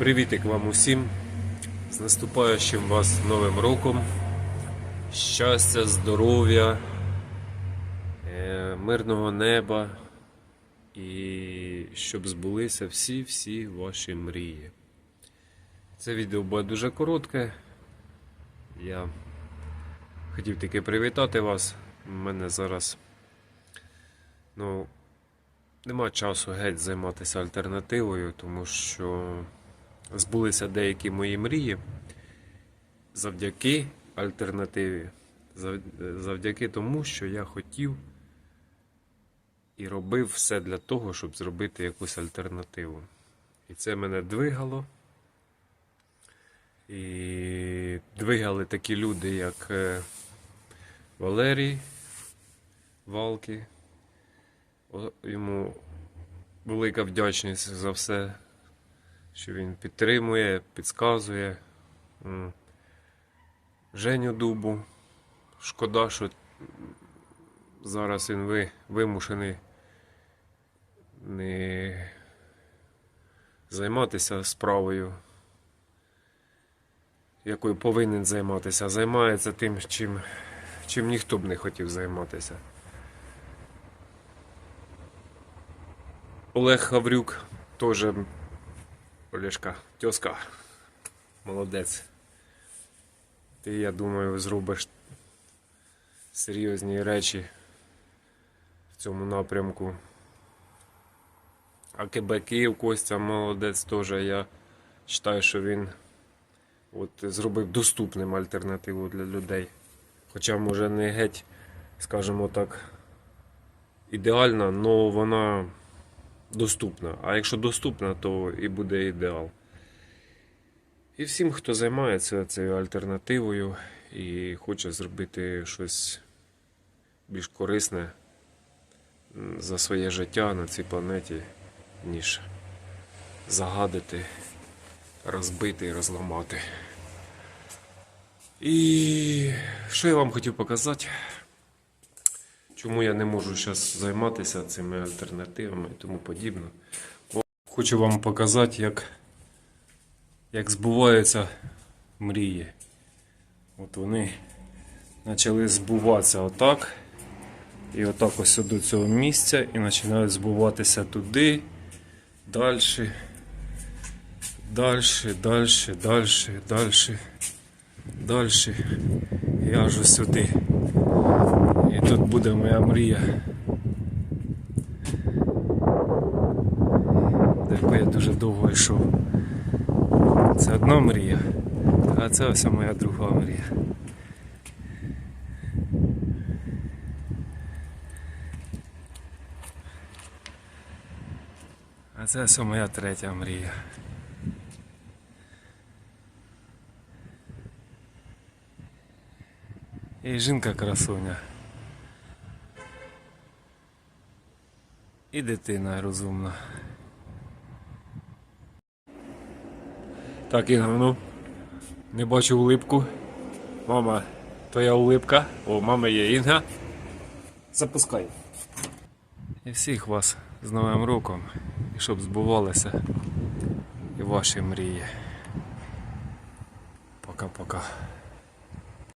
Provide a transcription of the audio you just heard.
Привітик вам усім. З наступаючим вас Новим роком. Щастя, здоров'я, е, мирного неба і щоб збулися всі-всі ваші мрії. Це відео буде дуже коротке. Я хотів тільки привітати вас. У мене зараз ну, нема часу геть займатися альтернативою, тому що збулися деякі мої мрії завдяки альтернативі. Зав- Завдяки тому, що я хотів і робив все для того, щоб зробити якусь альтернативу. І це мене двигало. І двигали такі люди, як е, Валерій Валки. Йому велика вдячність за все, що він підтримує, підказує. Женю Дубу. Шкода, що зараз він ви, вимушений не займатися справою, якою повинен займатися, займається тим, чим, чим ніхто б не хотів займатися. Олег Хаврюк теж Олешка, тьоска, молодець. Ти, я думаю, зробиш серйозні речі в цьому напрямку. А Київ Костя молодець теж. Я вважаю, що він от, зробив доступним альтернативу для людей. Хоча, може, не геть, скажімо так, ідеальна, але вона доступна. А якщо доступна, то і буде ідеал. І всім, хто займається цією альтернативою і хоче зробити щось більш корисне за своє життя на цій планеті, ніж загадити, розбити і розламати. І що я вам хотів показати? Чому я не можу зараз займатися цими альтернативами і тому подібне. Хочу вам показати, як, як збуваються мрії. От вони почали збуватися отак. І отак ось до цього місця і починають збуватися туди, далі, далі, далі, далі, далі, далі. І аж сюди. Тут буде моя мрія. До якої я дуже довго йшов. Це одна мрія, а це ось моя друга мрія. А це ось моя третя мрія. І жінка красуня. І дитина розумна. Так, Інга, ну. Не бачу улипку. Мама, твоя улипка. О, мама є Інга. Запускай. І всіх вас з Новим роком. І щоб збувалися і ваші мрії. Пока-пока.